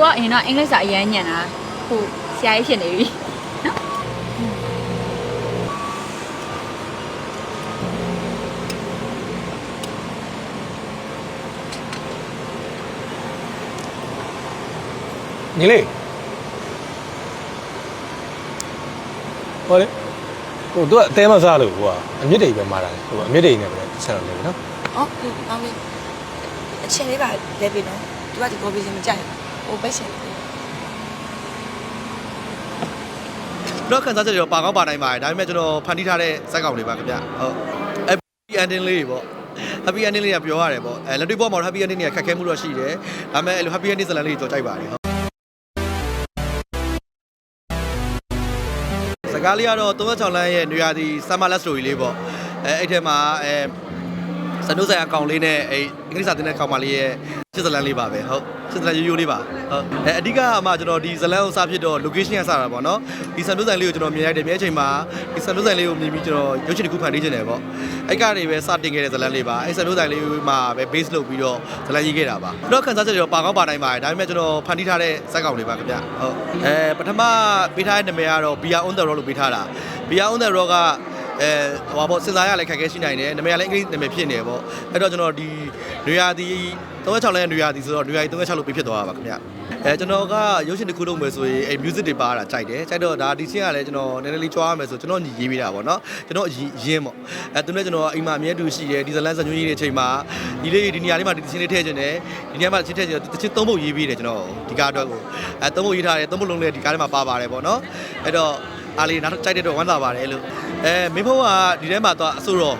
ကိုကအရင်တော့အင်္ဂလိပ်စာအရမ်းညံ့တာဟိုဆရာကြီးဖြစ်နေပြီနော်ညီလေးဟောလေဟိုသူကအသေးမစားလို့ဟိုကအမြင့်တိတ်ပဲမာတာလေဟိုအမြင့်တိတ်နဲ့ပဲဆက်တော့လေနော်။အော်ဟုတ်ကောင်းပြီ။အချင်းလေးပါလဲပြီနော်။ तू ကဒီကော်ဖီစင်မကြိုက်ဘူး။ ဟိုပိတ်ရှင်လေးတော့ခန်းစားချက်တွေတော့ပါကောင်းပါနိုင်ပါတယ်ဒါပေမဲ့ကျွန်တော်ဖန်တီးထားတဲ့ဇက်ကောင်တွေပါခင်ဗျဟုတ် happy ending လေးတွေပေါ့ happy ending လေးကပြောရတယ်ပေါ့အဲလက်တွေ့ပေါ်မှာ happy ending တွေကခက်ခဲမှုတော့ရှိတယ်ဒါပေမဲ့အဲ့လို happy ending ဇာတ်လမ်းလေးတွေကြော်ကြိုက်ပါတယ်ဟုတ်စကားလေးကတော့36လမ်းရဲ့နေရာဒီ summer last story လေးပေါ့အဲအဲ့ထဲမှာအဲစနုဆိုင်အကောင်လေးနဲ့အဲအင်္ဂလိပ်စာသင်တဲ့ကောင်မလေးရဲ့ စစ်ဇလန်လေးပါပဲဟုတ်စစ်ဇလန်ရိုးရိုးလေးပါဟုတ်အဲအဓိကအမှကျွန်တော်ဒီဇလန်ကိုစဖြစ်တော့ location ကစတာပေါ့နော်ဒီစနုဆိုင်လေးကိုကျွန်တော်မြင်လိုက်တယ်မြင်တဲ့အချိန်မှာဒီစနုဆိုင်လေးကိုမြင်ပြီးကျွန်တော်ရုပ်ရှင်တစ်ခုဖန်တီးခြင်းတယ်ပေါ့အဲ့ကနေပဲစတင်ခဲ့တဲ့ဇလန်လေးပါအဲ့စနုဆိုင်လေးမှာပဲ base လုပ်ပြီးတော့ဇလန်ရေးခဲ့တာပါတော့ခန်းစားချက်တွေတော့ပါကောင်းပါနိုင်ပါတယ်ဒါပေမဲ့ကျွန်တော်ဖန်တီးထားတဲ့ဇက်ကောင်တွေပါခင်ဗျဟုတ်အဲပထမပေးထားတဲ့နာမည်ကတော့ Bia on the road လို့ပေးထားတာ Bia on the road က အဲဟိုပါပေါ့စဉ်းစားရလည်းခက်ခဲရှိနိုင်တယ်နာမည်ကလည်းအင်္ဂလိပ်နာမည်ဖြစ်နေတယ်ပေါ့အဲ့တော့ကျွန်တော်ဒီနွေရာသီ36လဲနွေရာသီဆိုတော့နွေရာသီ36လို့ပြဖြစ်သွားတာပါခင်ဗျအဲကျွန်တော်ကရုပ်ရှင်တစ်ခုလုပ်မယ်ဆိုရင်အဲ music တွေပါတာကြိုက်တယ်ကြိုက်တော့ဒါဒီချင်းကလည်းကျွန်တော်နည်းနည်းလေးကြွားရမယ်ဆိုကျွန်တော်ညီရေးပေးတာပေါ့နော်ကျွန်တော်အရင်ရင်းပေါ့အဲသူနဲ့ကျွန်တော်အိမ်မှာအမြဲတူရှိတယ်ဒီဇလန်စညွှန်းရေးတဲ့အချိန်မှာဒီလေးဒီနေရာလေးမှာဒီချင်းလေးထည့်ခြင်းတယ်ဒီနေရာမှာချင်းထည့်ခြင်းတချင်းသုံးဖို့ရေးပေးတယ်ကျွန်တော်ဒီကားအတွက်ကိုအဲသုံးဖို့ရေးထားတယ်သုံးဖို့လုံးလည်းဒီကားထဲမှာပါပါတယ်ပေါ့နော်အဲ့တော့အားလေးနောက်ကြိုက်တဲ့တော့ဝမ်းသာပါတယ်လို့ အဲမင်းဖုန်းကဒီထဲမှာတော့အဆိုတော်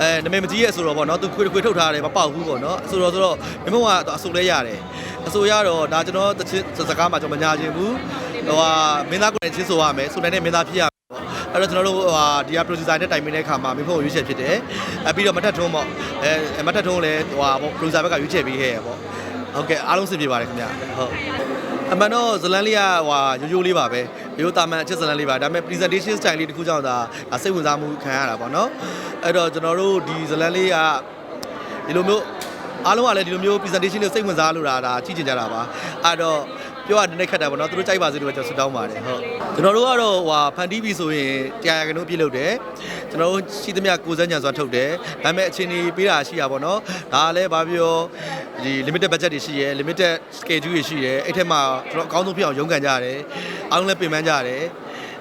အဲနာမည်မကြီးရဲ့အဆိုတော်ပေါ့နော်သူခွေခွေထုတ်ထားတယ်မပေါက်ဘူးပေါ့နော်အဆိုတော်ဆိုတော့မင်းဖုန်းကအဆိုလဲရတယ်အဆိုရတော့ဒါကျွန်တော်တချင်းစကားမှာကျွန်တော်မညာခြင်းဘူးဟိုဟာမင်းသားကိုလည်းချင်းဆိုရမယ်ဆိုတဲ့မင်းသားဖြစ်ရအဲ့တော့ကျွန်တော်တို့ဟိုဟာဒီက producer နဲ့တိုင်ပင်တဲ့အခါမှာမင်းဖုန်းကိုရွေးချယ်ဖြစ်တယ်အဲပြီးတော့မထက်ထုံးပေါ့အဲမထက်ထုံးလည်းဟိုဟာပေါ့ producer ဘက်ကရွေးချယ်ပေးခဲ့ရပေါ့ဟုတ်ကဲ့အားလုံးစင်ပြေပါတယ်ခင်ဗျဟုတ်အမှန်တော့ဇလန်လေးကဟိုဟာရိုးရိုးလေးပါပဲ ရိုးတာမန်အချက်ဇလန်လေးပါဒါပေမဲ့ presentation style လေးတစ်ခုကြောင့်ဒါဒါစိတ်ဝင်စားမှုခံရတာပေါ့နော်အဲ့တော့ကျွန်တော်တို့ဒီဇလန်လေးကဒီလိုမျိုးအားလုံးကလည်းဒီလိုမျိုး presentation လေးစိတ်ဝင်စားလို့ဒါဒါကြည့်ကြကြတာပါအဲ့တော့ ပြောရတဲ့နေ့ခက်တာပေါ့နော်သူတို့ကြိုက်ပါစေလို့ကျွန်တော်ဆုတောင်းပါတယ်ဟုတ်ကျွန်တော်တို့ကတော့ဟိုဟာဖန်တီးပြီဆိုရင်တရားရကနုပြည့်လုပ်တယ်ကျွန်တော်တို့ရှိသမျှကိုယ်စမ်းညံစွာထုတ်တယ်ဒါပေမဲ့အချိန်ကြီးပေးတာရှိရပါတော့ဒါကလည်းဘာပြောဒီ limited budget တွေရှိရယ် limited schedule တွေရှိရယ်အဲ့ထက်မှာကျွန်တော်အကောင်းဆုံးဖြစ်အောင်ရုန်းကန်ကြရတယ်အားလုံးလည်းပြင်ပန်းကြရတယ်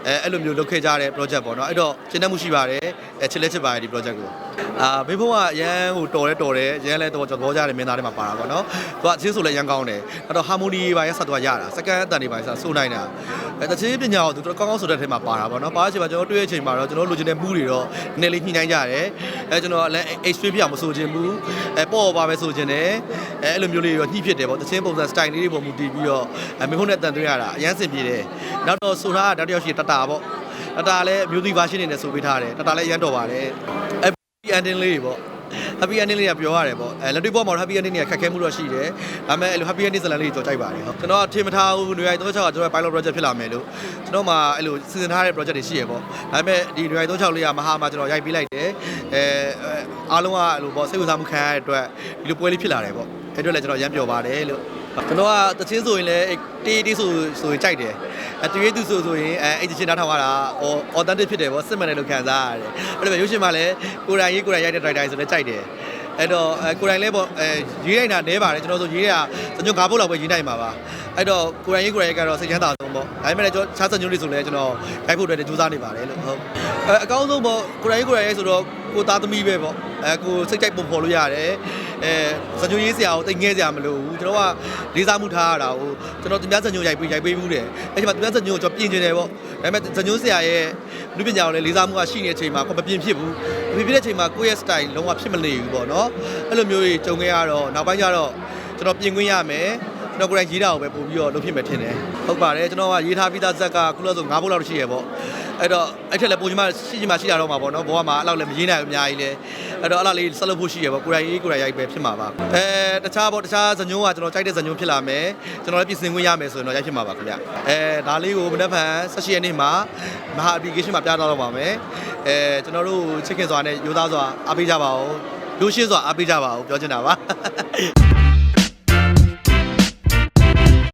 အဲအဲ့လိုမျိုးလုပ်ခဲ့ကြတဲ့ project ပေါ့နော်အဲ့တော့ရှင်းတတ်မှုရှိပါတယ်အဲချစ်လက်ချစ်ပါတယ်ဒီ project ကိုအာဘေးဖုန်းကအရန်ဟိုတော်လဲတော်တယ်ရန်လဲတော်ကျွန်တော်သဘောကြတယ်မင်းသားတွေမှာပါတာပေါ့နော်သူကအချင်းဆိုလဲရန်ကောင်းတယ်အဲ့တော့ harmony ပါရဆက်သွားရတာစကန်အတန်တွေပါဆက်ဆိုနိုင်တာအဲတချင်းပညာကိုသူတို့ကောင်းကောင်းဆိုတဲ့ထဲမှာပါတာပေါ့နော်ပါတဲ့အချိန်မှာကျွန်တော်တွေ့တဲ့အချိန်မှာတော့ကျွန်တော်လိုချင်တဲ့မှုတွေတော့နည်းနည်းလေးညှိနှိုင်းကြတယ်အဲကျွန်တော်လည်း extreme ပြအောင်မဆိုချင်ဘူးအဲပေါ့ပါပဲဆိုချင်တယ် အဲအဲ့လိုမျိုးလေးတော့ညှိဖြစ်တယ်ပေါ့တချင်းပုံစံ style လေးတွေပုံမူတည်ပြီးတော့အဲမင်းဖုန်းနဲ့အတန်သွင်းရတာအရန်စင်ပြေတယ်နောက်တော့ဆိုတာကတောက်တယောက်ရှိတတာပေါ့တတာလည်း music version နေနဲ့ဆိုပေးထားတယ်တတာလည်းအရန်တော်ပါတယ်အဲ happy ending လေးတွေပေါ့ happy ending လေးကပြောရတယ်ပေါ့အဲလက်တွေ့ပေါ်မှာ happy ending တွေကခက်ခဲမှုတော့ရှိတယ်ဒါပေမဲ့အဲ့လို happy ending ဇာတ်လမ်းလေးကြော်ကြိုက်ပါတယ်ဟုတ်ကျွန်တော်ထင်မထားဘူးနေရာ36ကကျွန်တော် pilot project ဖြစ်လာမယ်လို့ကျွန်တော်မှအဲ့လိုစီစဉ်ထားတဲ့ project တွေရှိရပေါ့ဒါပေမဲ့ဒီနေရာ36လေးကမဟာမှာကျွန်တော်ရိုက်ပေးလိုက်တယ်အဲအားလုံးကအဲ့လိုပေါ့စိတ်ဝင်စားမှုခံရတဲ့အတွက်ဒီလိုပွဲလေးဖြစ်လာတယ်ပေါ့ အဲ့အတွက်လည်းကျွန်တော်ရမ်းပျော်ပါတယ်လို့ကျွန်တော်ကတချင်းဆိုရင်လည်းတေးတေးဆိုဆိုရင်ကြိုက်တယ်အဲတူရေးသူဆိုဆိုရင်အဲအဲ့ဒီချင်းနားထောင်ရတာ authentic ဖြစ်တယ်ပေါ့စစ်မှန်တယ်လို့ခံစားရတယ်အဲ့လိုပဲရုပ်ရှင်မှာလည်းကိုယ်တိုင်ရေးကိုယ်တိုင်ရိုက်တဲ့ director ဆိုလည်းကြိုက်တယ်အဲ့တော့အဲကိုယ်တိုင်လဲပေါ့အဲရေးလိုက်တာနဲပါတယ်ကျွန်တော်ဆိုရေးရစညွန့်ငါးဖို့လောက်ပဲရေးနိုင်မှာပါ အဲ့တော့ကိုယ်တိုင်ရေးကိုယ်တိုင်ရေးကတော့စိတ်ချမ်းသာဆုံးပေါ့ဒါပေမဲ့လည်းကျွန်တော်ခြားစညွန့်တွေဆိုလဲကျွန်တော်ခိုက်ဖို့အတွက်ကြိုးစားနေပါတယ်လို့ဟုတ်အဲအကောင်းဆုံးပေါ့ကိုယ်တိုင်ရေးကိုယ်တိုင်ရေးဆိုတော့ကိုသားသမီးပဲပေါ့အဲကိုစိတ်ကြိုက်ပုံဖော်လို့ရတယ်အဲစညွန့်ရေးစရာကိုတိတ်ငဲစရာမလိုဘူးကျွန်တော်ကလေးစားမှုထားရတာကိုကျွန်တော်တင်ပြစညွန့်ရိုက်ပေးရိုက်ပေးမှုတယ်အဲ့ဒီမှာတင်ပြစညွန့်ကိုကျွန်တော်ပြင်ကျင်တယ်ပေါ့ဒါပေမဲ့စညွန့်စရာရဲ့လူပညာကိုလည်းလေးစားမှုကရှိနေတဲ့အချိန်မှာကိုမပြင်ဖြစ်ဘူးမပြင်ဖြစ်တဲ့အချိန်မှာကိုယ့်ရဲ့ style လုံးဝဖြစ်မနေဘူးပေါ့နော်အဲ့လိုမျိုးတွေကြုံခဲ့ရတော့နောက်ပိုင်းကျတော့ကျွန်တော်ပြင်ခွင့်ရမယ် ကျွန်တော်ကိုယ်တိုင်ရေးတာကိုပဲပို့ပြီးတော့လုပ်ဖြစ်မယ်ထင်တယ်ဟုတ်ပါတယ်ကျွန်တော်ကရေးထားပြီးသားဇက်ကခုလို့ဆို9ဘုတ်လောက်ရှိရပေါ့အဲ့တော့အဲ့ထက်လည်းပုံချင်မှရှိချင်မှရှိတာတော့မှာပေါ့နော်ဘောကမှာအဲ့လောက်လည်းမရေးနိုင်ဘူးအများကြီးလဲအဲ့တော့အဲ့လောက်လေးဆက်လုပ်ဖို့ရှိရပေါ့ကိုယ်တိုင်ရေးကိုယ်တိုင်ရိုက်ပဲဖြစ်မှာပါအဲတခြားပေါ့တခြားဇညုံးကကျွန်တော်ကြိုက်တဲ့ဇညုံးဖြစ်လာမယ်ကျွန်တော်လည်းပြင်ဆင်ခွင့်ရမယ်ဆိုရင်တော့ရိုက်ဖြစ်မှာပါခင်ဗျအဲဒါလေးကိုမနေ့ဖန်16ရက်နေ့မှာမဟာ application မှာပြသတော့ပါမယ်အဲကျွန်တော်တို့ချစ်ခင်စွာနဲ့ရိုးသားစွာအားပေးကြပါဦးရိုးရှင်းစွာအားပေးကြပါဦးပြောချင်တာပါ